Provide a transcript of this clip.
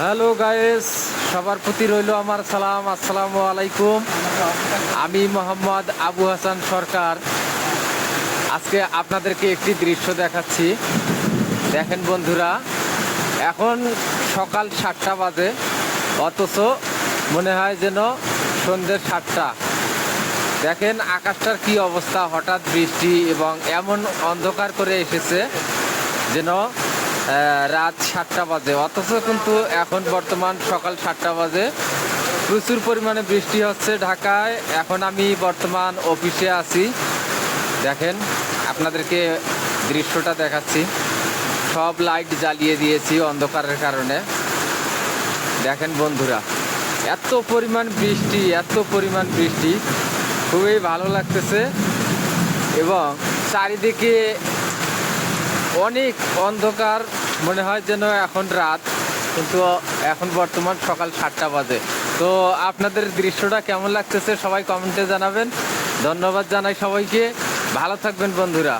Hello guys, সবার প্রতি রইল আমার সালাম, আসসালামু আলাইকুম। আমি মোহাম্মদ আবু হাসান সরকার। আজকে আপনাদেরকে একটি দৃশ্য দেখাচ্ছি। দেখেন বন্ধুরা, এখন সকাল সাতটা বাজে, অথচ মনে হয় যেন সন্ধ্যে সাতটা। দেখেন আকাশটার কি অবস্থা, হঠাৎ বৃষ্টি এবং এমন অন্ধকার করে এসেছে যেন রাত সাতটা বাজে। অথচ কিন্তু এখন বর্তমান সকাল সাতটা বাজে। প্রচুর পরিমাণে বৃষ্টি হচ্ছে ঢাকায়। এখন আমি বর্তমান অফিসে আছি। দেখেন, আপনাদেরকে দৃশ্যটা দেখাচ্ছি। সব লাইট জ্বালিয়ে দিয়েছি অন্ধকারের কারণে। দেখেন বন্ধুরা, এত পরিমাণ বৃষ্টি, এত পরিমাণ বৃষ্টি। খুবই ভালো লাগতেছে এবং চারিদিকে অনেক অন্ধকার। মনে হয় যেন এখন রাত, কিন্তু এখন বর্তমান সকাল সাতটা বাজে। তো আপনাদের দৃশ্যটা কেমন লাগতেছে সবাই কমেন্টে জানাবেন। ধন্যবাদ জানাই সবাইকে। ভালো থাকবেন বন্ধুরা।